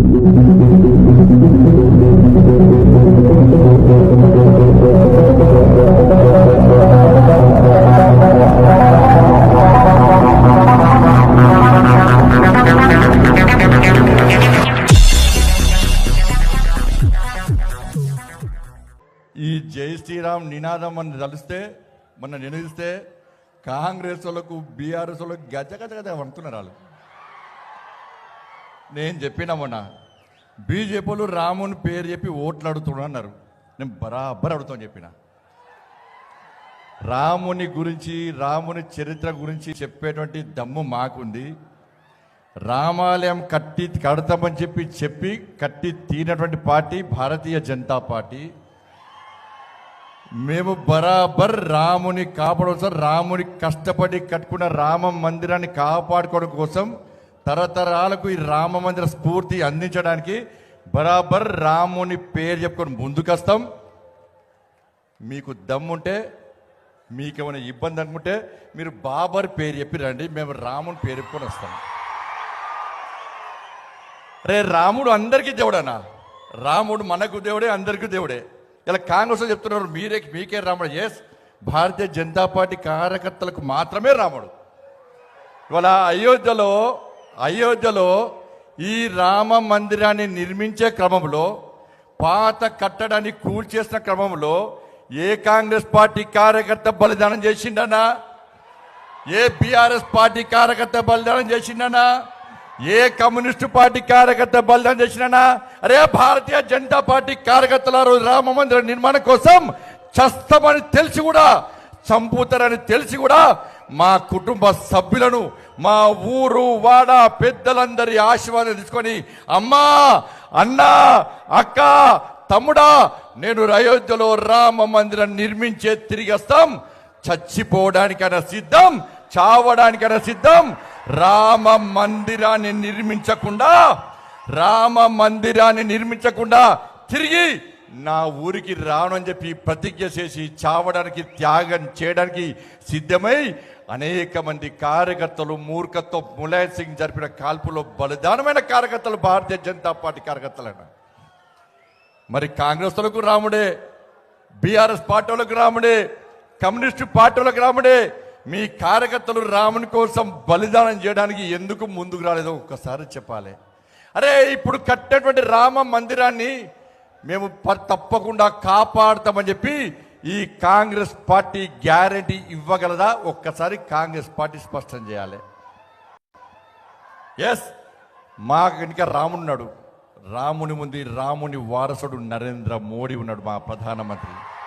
ఈ జై శ్రీరామ్ నినాదం అని తలిస్తే మొన్న నినదిస్తే కాంగ్రెస్ వాళ్ళకు బీఆర్ఎస్ వాళ్ళకు గజ గజ గజ అంటున్నారు వాళ్ళు. నేను చెప్పిన మొన్న బీజేపీ రాముని పేరు చెప్పి ఓట్లు అడుగుతున్నారు అన్నారు. నేను బరాబర్ అడుగుతాను చెప్పిన. రాముని గురించి రాముని చరిత్ర గురించి చెప్పేటువంటి దమ్ము మాకుంది. రామాలయం కట్టి కడతామని చెప్పి చెప్పి కట్టి తీనటువంటి పార్టీ భారతీయ జనతా పార్టీ. మేము బరాబర్ రాముని కాపాడడం కోసం రాముని కష్టపడి కట్టుకున్న రామ మందిరాన్ని కాపాడుకోవడం కోసం తరతరాలకు ఈ రామ మందిర స్ఫూర్తి అందించడానికి బరాబర్ రాముని పేరు చెప్పుకొని ముందుకొస్తాం. మీకు దమ్ముంటే మీకు ఏమైనా ఇబ్బంది అనుకుంటే మీరు బాబర్ పేరు చెప్పి రండి మేము రాముని పేరు చెప్పుకొని వస్తాం. రే రాముడు అందరికీ దేవుడనా? రాముడు మనకు దేవుడే అందరికీ దేవుడే. ఇలా కాంగ్రెస్ చెప్తున్నారు మీరే మీకే రాముడు. ఎస్ భారతీయ జనతా పార్టీ కార్యకర్తలకు మాత్రమే రాముడు. ఇవాళ అయోధ్యలో అయోధ్యలో ఈ రామ మందిరాన్ని నిర్మించే క్రమంలో పాత కట్టడాన్ని కూల్చేసిన క్రమంలో ఏ కాంగ్రెస్ పార్టీ కార్యకర్త బలిదానం చేసిండనా ఏ బీఆర్ఎస్ పార్టీ కార్యకర్త బలిదానం చేసిండనా ఏ కమ్యూనిస్టు పార్టీ కార్యకర్త బలిదానం చేసినా అరే భారతీయ జనతా పార్టీ కార్యకర్తల రోజు రామ మందిర నిర్మాణం కోసం చస్తామని తెలిసి కూడా చంపుతారని తెలిసి కూడా మా కుటుంబ సభ్యులను మా ఊరు వాడ పెద్దలందరి ఆశీర్వాదం తీసుకొని అమ్మా అన్నా అక్క తమ్ముడా నేను అయోధ్యలో రామ మందిరం నిర్మించే తిరిగి వస్తాం. చచ్చిపోవడానికైనా సిద్ధం చావడానికైనా సిద్ధం. రామ మందిరాన్ని నిర్మించకుండా రామ మందిరాన్ని నిర్మించకుండా తిరిగి నా ఊరికి రాను అని చెప్పి ప్రతిజ్ఞ చేసి చావడానికి త్యాగం చేయడానికి సిద్ధమై అనేక మంది కార్యకర్తలు మూర్ఖత్వం ములాయం సింగ్ జరిపిన కాల్పులో బలిదానమైన కార్యకర్తలు భారతీయ జనతా పార్టీ కార్యకర్తలైన. మరి కాంగ్రెస్ వాళ్ళకు రాముడే బీఆర్ఎస్ పార్టీ వాళ్ళకు రాముడే కమ్యూనిస్టు పార్టీ వాళ్ళకు రాముడే మీ కార్యకర్తలు రాముని కోసం బలిదానం చేయడానికి ఎందుకు ముందుకు రాలేదో ఒక్కసారి చెప్పాలి. అరే ఇప్పుడు కట్టినటువంటి రామ మందిరాన్ని మేము ప- తప్పకుండా కాపాడుతామని చెప్పి ఈ కాంగ్రెస్ పార్టీ గ్యారంటీ ఇవ్వగలదా? ఒక్కసారి కాంగ్రెస్ పార్టీ స్పష్టం చేయాలి. ఎస్ మా వెనుక రామున్నాడు రాముని ముందు రాముని వారసుడు నరేంద్ర మోడీ ఉన్నాడు మా ప్రధానమంత్రి.